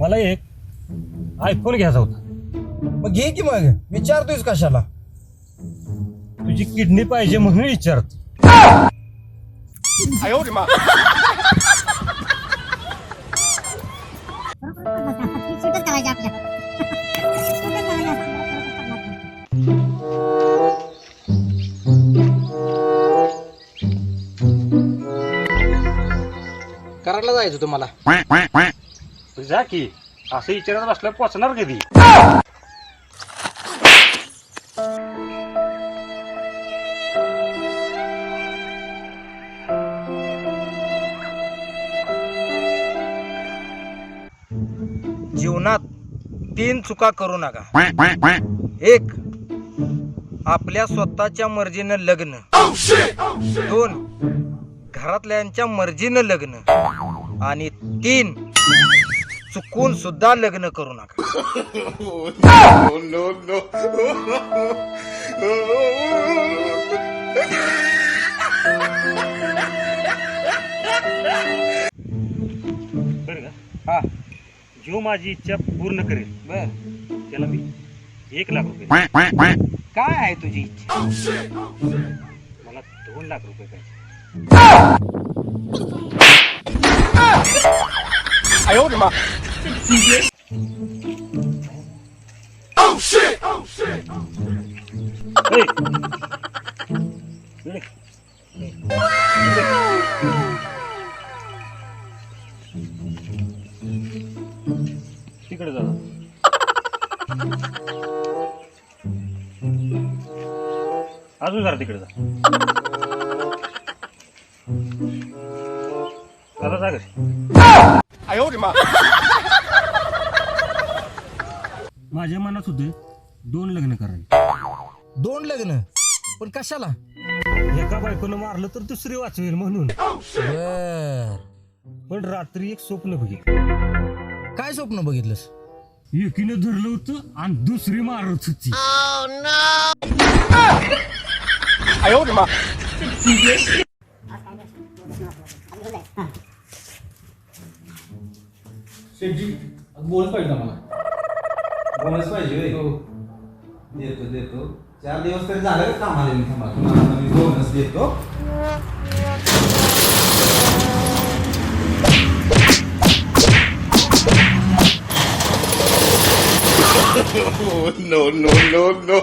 मला एक आयफोन घ्यायचा होता. मग घे की मग? विचारतोयस कशाला? तुझी किडनी पाहिजे म्हणून विचारतो. सुटच करायची आपल्या सुटच करायची कराडला जायचं तुम्हाला. जा की. असं विचारत बसलं पोचणार कधी? जीवनात तीन चुका करू नका. एक आपल्या स्वतःच्या मर्जीनं लग्न. दोन घरातल्यांच्या मर्जीनं लग्न. आणि तीन चुकून सुद्धा लग्न करू नका. बरं का? हा. जो माझी इच्छा पूर्ण करेल बर. त्याला मी एक लाख रुपये. काय आहे तुझी इच्छा? मला दोन लाख रुपये पाहिजे. ए! इकडे. तिकडे जा अजून जरा तिकडे जा आता जा घरी माझ्या मनात होते दोन लग्न करायला. दोन लग्न? पण कशाला? एका बायकोनं मारलं तर दुसरी वाचवेल म्हणून. बर. पण रात्री एक स्वप्न बघितलं. काय स्वप्न बघितलंस? एकीनं धरलं होतं आणि दुसरी मारत होती. शेटजी बोनस पाहिजे आम्हाला बोनस पाहिजे होय? देतो देतो चार दिवस तरी झालं का कामाला मी थांबा तुम्हाला आता मी बोनस देतो no, no, no, no.